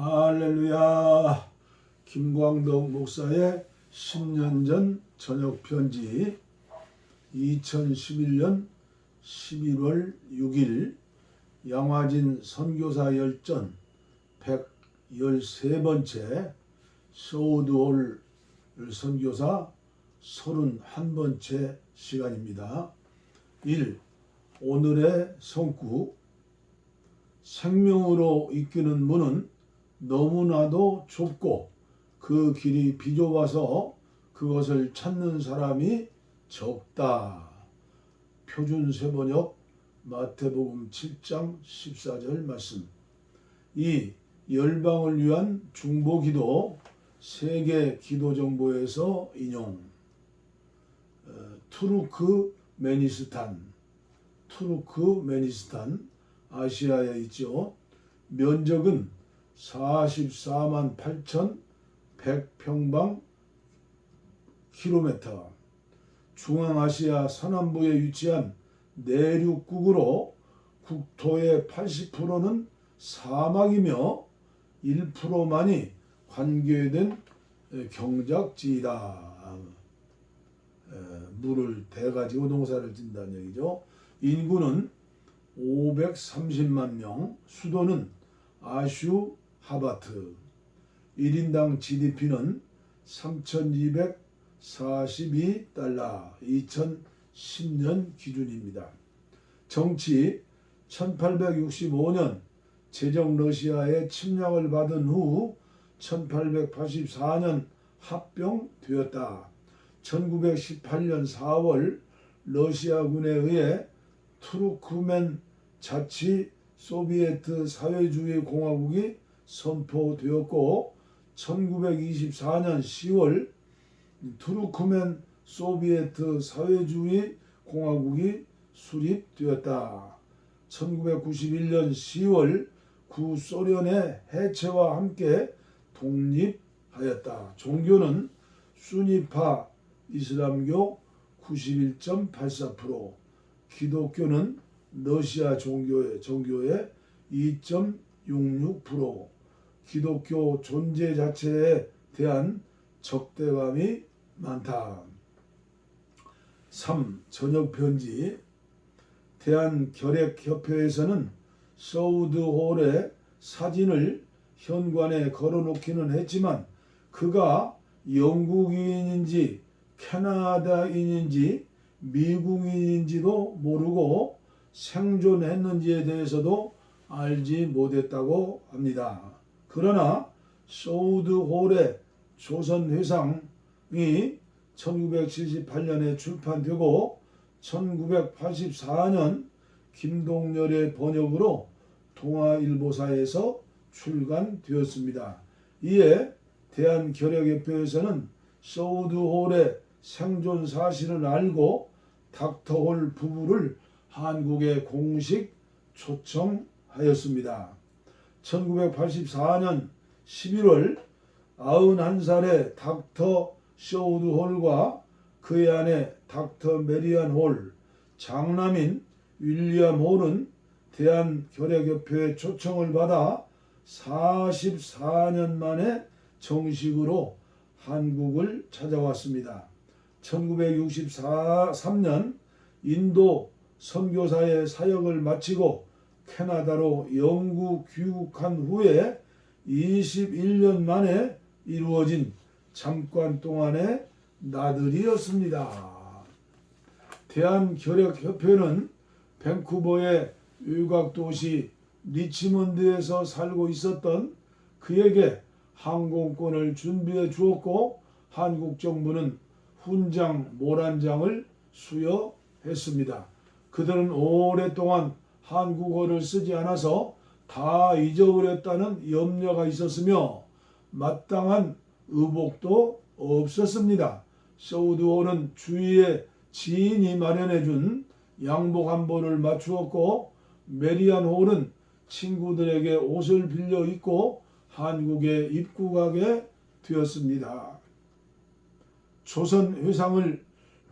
할렐루야. 김광덕 목사의 10년 전 저녁 편지 2011년 11월 6일 양화진 선교사 열전 113번째 소우드홀 선교사 31번째 시간입니다. 1. 오늘의 성구 생명으로 이끄는 문은 너무나도 좁고 그 길이 비좁아서 그것을 찾는 사람이 적다. 표준 세번역 마태복음 7장 14절 말씀. 이 열방을 위한 중보 기도 세계 기도 정보에서 인용. 어, 투르크 메니스탄, 투르크 메니스탄 아시아에 있죠. 면적은 44만 8천 100평방 킬로미터. 중앙아시아 서남부에 위치한 내륙국으로 국토의 80%는 사막이며 1%만이 관계된 경작지이다. 에, 물을 대 가지고 농사를 짓는다는 얘기죠. 인구는 530만 명, 수도는 아슈 하바트. 1인당 GDP는 3,242달러, 2010년 기준입니다. 정치 1865년 제정 러시아의 침략을 받은 후 1884년 합병되었다. 1918년 4월 러시아군에 의해 투르크멘 자치 소비에트 사회주의 공화국이 선포되었고 1924년 10월 투르크멘 소비에트 사회주의 공화국이 수립되었다. 1991년 10월 구소련의 해체와 함께 독립하였다. 종교는 수니파 이슬람교 91.84%, 기독교는 러시아 종교의 종교의 2.66%, 기독교 존재 자체에 대한 적대감이 많다. 3. 저녁 편지 대한결핵협회에서는 서우드홀의 사진을 현관에 걸어놓기는 했지만 그가 영국인인지 캐나다인인지 미국인인지도 모르고 생존했는지에 대해서도 알지 못했다고 합니다. 그러나 소우드홀의 조선회상이 1978년에 출판되고 1984년 김동열의 번역으로 동아일보사에서 출간되었습니다. 이에 대한결핵협회에서는 소우드홀의 생존 사실을 알고 닥터홀 부부를 한국에 공식 초청하였습니다. 1984년 11월 91살의 닥터 쇼우드 홀과 그의 아내 닥터 메리안 홀, 장남인 윌리엄 홀은 대한결핵협회의 초청을 받아 44년 만에 정식으로 한국을 찾아왔습니다. 1963년 인도 선교사의 사역을 마치고 캐나다로 영구 귀국한 후에 21년 만에 이루어진 잠깐 동안의 나들이였습니다. 대한결핵협회는 밴쿠버의 외곽 도시 리치먼드에서 살고 있었던 그에게 항공권을 준비해 주었고 한국 정부는 훈장 모란장을 수여했습니다. 그들은 오랫동안 한국어를 쓰지 않아서 다 잊어버렸다는 염려가 있었으며 마땅한 의복도 없었습니다. 소우드호는 주위에 지인이 마련해준 양복 한 벌을 맞추었고 메리안 홀은 친구들에게 옷을 빌려 입고 한국에 입국하게 되었습니다. 조선 회상을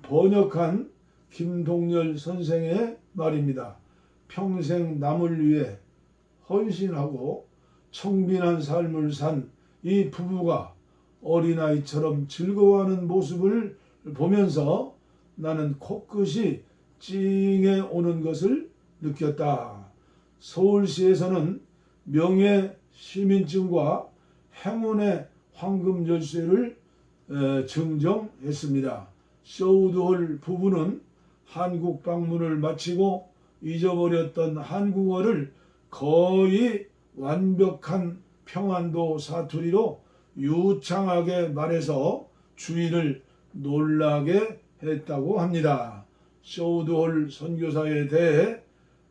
번역한 김동열 선생의 말입니다. 평생 남을 위해 헌신하고 청빈한 삶을 산 이 부부가 어린아이처럼 즐거워하는 모습을 보면서 나는 코끝이 찡해 오는 것을 느꼈다. 서울시에서는 명예 시민증과 행운의 황금 열쇠를 에, 증정했습니다. 쇼우드홀 부부는 한국 방문을 마치고 잊어버렸던 한국어를 거의 완벽한 평안도 사투리로 유창하게 말해서 주위를 놀라게 했다고 합니다. 쇼우드홀 선교사에 대해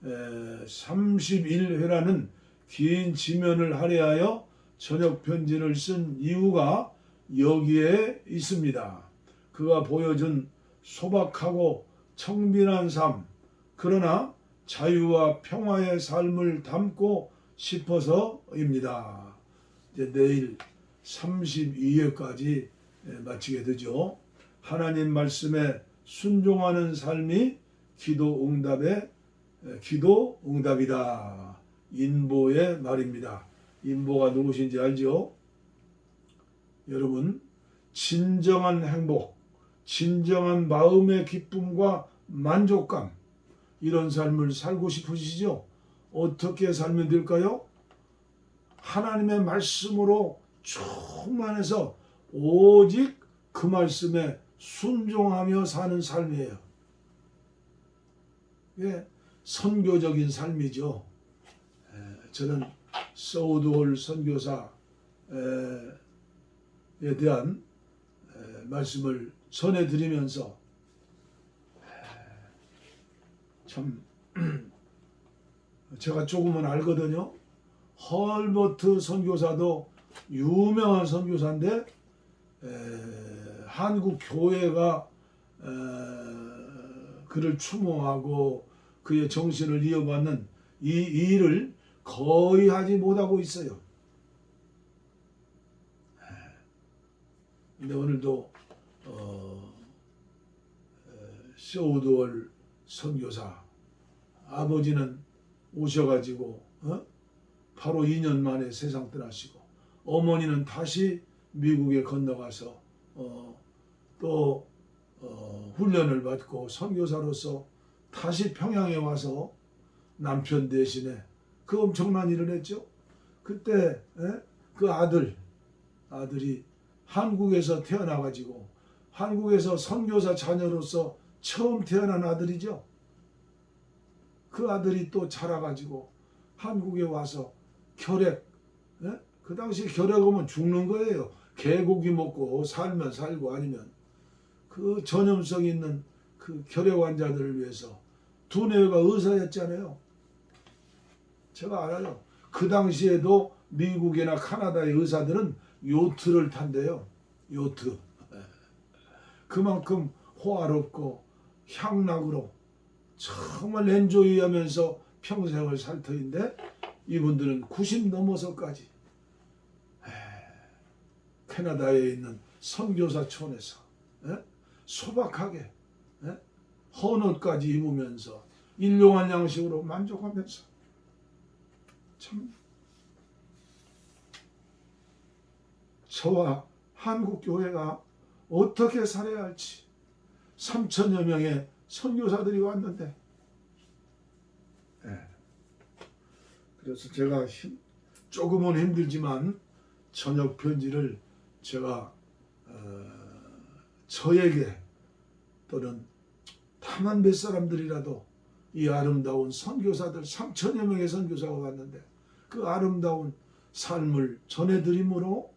31회라는 긴 지면을 할애하여 저녁 편지를 쓴 이유가 여기에 있습니다. 그가 보여준 소박하고 청빈한 삶, 그러나 자유와 평화의 삶을 담고 싶어서입니다. 이제 내일 32회까지 마치게 되죠. 하나님 말씀에 순종하는 삶이 기도 응답의 기도 응답이다. 인보의 말입니다. 인보가 누구신지 알죠? 여러분, 진정한 행복, 진정한 마음의 기쁨과 만족감, 이런 삶을 살고 싶으시죠? 어떻게 살면 될까요? 하나님의 말씀으로 충만해서 오직 그 말씀에 순종하며 사는 삶이에요. 예, 선교적인 삶이죠. 에, 저는 소우드홀 선교사에 대한 에, 말씀을 전해드리면서 에, 참 제가 조금은 알거든요. 헐버트 선교사도 유명한 선교사인데 에, 한국 교회가 에, 그를 추모하고 그의 정신을 이어받는 이 일을 거의 하지 못하고 있어요. 근데 오늘도 어, 쇼우드월 선교사 아버지는 오셔가지고 어? 바로 2년 만에 세상 떠나시고 어머니는 다시 미국에 건너가서 어, 또 어, 훈련을 받고 선교사로서 다시 평양에 와서 남편 대신에 그 엄청난 일을 했죠. 그때 에? 그 아들 아들이 한국에서 태어나가지고 한국에서 선교사 자녀로서 처음 태어난 아들이죠. 그 아들이 또 자라가지고 한국에 와서 결핵, 예? 그 당시 결핵 오면 죽는 거예요. 개고기 먹고 살면 살고 아니면 그 전염성 있는 그 결핵 환자들을 위해서 두뇌가 의사였잖아요. 제가 알아요. 그 당시에도 미국이나 카나다의 의사들은 요트를 탄대요. 요트. 그만큼 호화롭고 향락으로 정말 엔조이하면서 평생을 살 터인데 이분들은 90 넘어서까지 캐나다에 있는 선교사촌에서 에? 소박하게 에? 헌옷까지 입으면서 일용할 양식으로 만족하면서 참 저와 한국 교회가 어떻게 살아야 할지 3천여 명의 선교사들이 왔는데 예. 그래서 제가 힘, 조금은 힘들지만 저녁 편지를 제가 어, 저에게 또는 다만 몇 사람들이라도 이 아름다운 선교사들 3천여 명의 선교사가 왔는데 그 아름다운 삶을 전해드림으로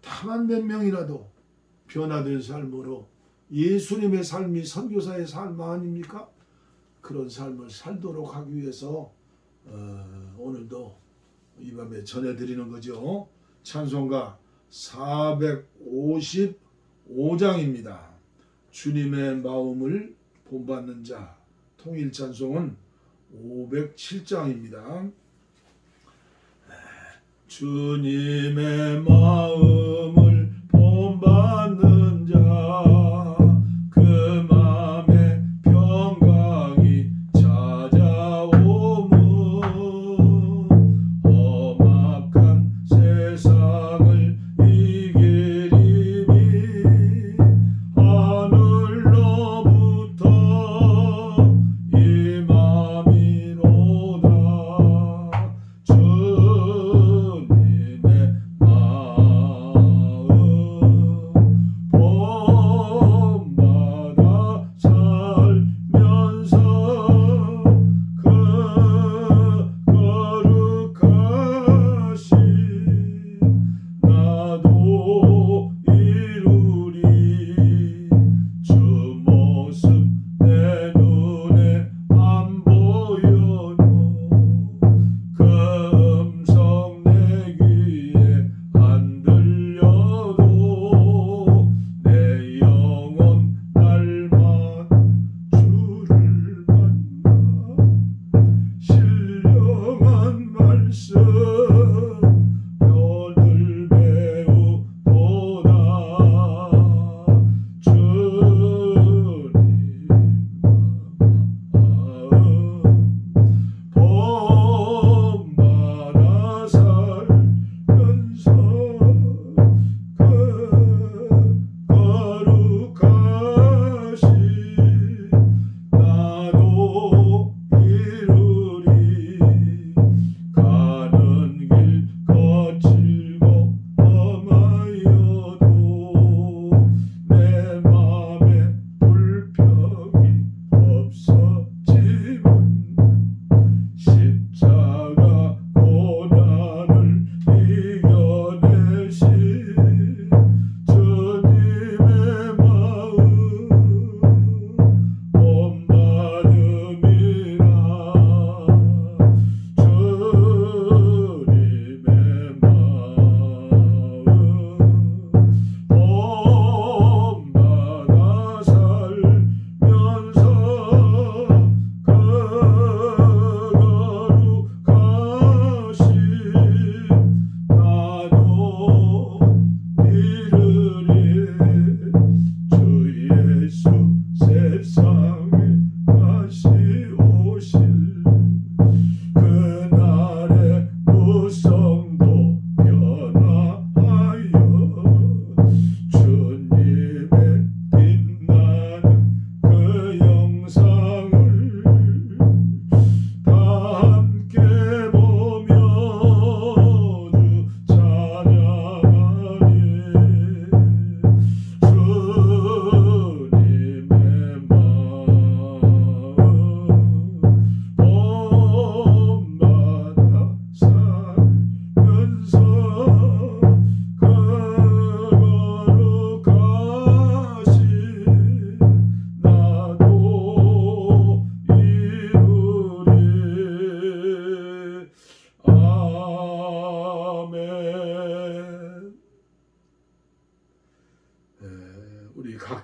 다만 몇 명이라도 변화된 삶으로 예수님의 삶이 선교사의 삶 아닙니까? 그런 삶을 살도록 하기 위해서 어, 오늘도 이 밤에 전해드리는 거죠. 찬송가 455장입니다. 주님의 마음을 본받는 자 통일 찬송은 507장입니다. 주님의 마음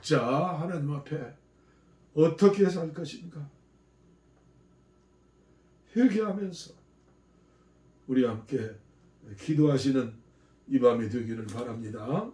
각자 하나님 앞에 어떻게 살 것인가 회개하면서 우리 함께 기도하시는 이 밤이 되기를 바랍니다.